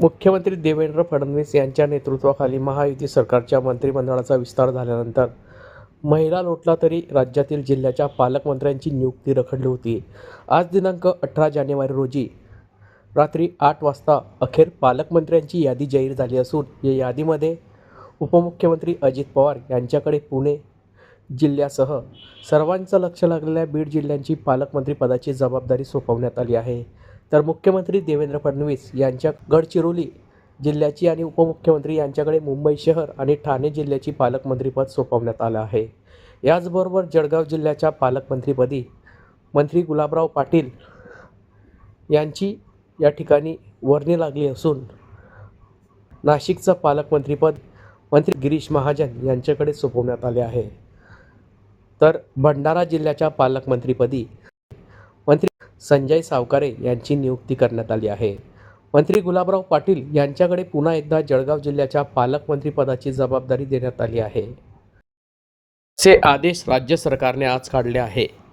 मुख्यमंत्री देवेंद्र फडणवीस यांच्या नेतृत्वाखाली महायुती सरकारच्या मंत्रिमंडळाचा विस्तार झाल्यानंतर महिला लोटला तरी राज्यातील जिल्ह्याच्या पालकमंत्र्यांची नियुक्ती रखडली होती. आज दिनांक अठरा जानेवारी रोजी रात्री आठ वाजता अखेर पालकमंत्र्यांची यादी जाहीर झाली असून या यादीमध्ये उपमुख्यमंत्री अजित पवार यांच्याकडे पुणे जिल्ह्यासह सर्वांचं लक्ष लागलेल्या बीड जिल्ह्यांची पालकमंत्रीपदाची जबाबदारी सोपवण्यात आली आहे. तर मुख्यमंत्री देवेंद्र फडणवीस यांच्या गडचिरोली जिल्ह्याची आणि उपमुख्यमंत्री यांच्याकडे मुंबई शहर आणि ठाणे जिल्ह्याची पालकमंत्रीपद सोपवण्यात आलं आहे. याचबरोबर जळगाव जिल्ह्याच्या पालकमंत्रीपदी मंत्री गुलाबराव पाटील यांची या ठिकाणी वर्णी लागली असून नाशिकचं पालकमंत्रीपद मंत्री गिरीश महाजन यांच्याकडे सोपवण्यात आले आहे. तर भंडारा जिल्ह्याच्या पालकमंत्रीपदी मंत्री संजय सावकारे यांची नियुक्ती करण्यात आली आहे. मंत्री गुलाबराव पाटील यांच्याकडे पुन्हा एकदा जळगाव जिल्ह्याच्या पालकमंत्रीपदाची जबाबदारी देण्यात आली आहे. असे आदेश राज्य सरकारने आज काढले आहे.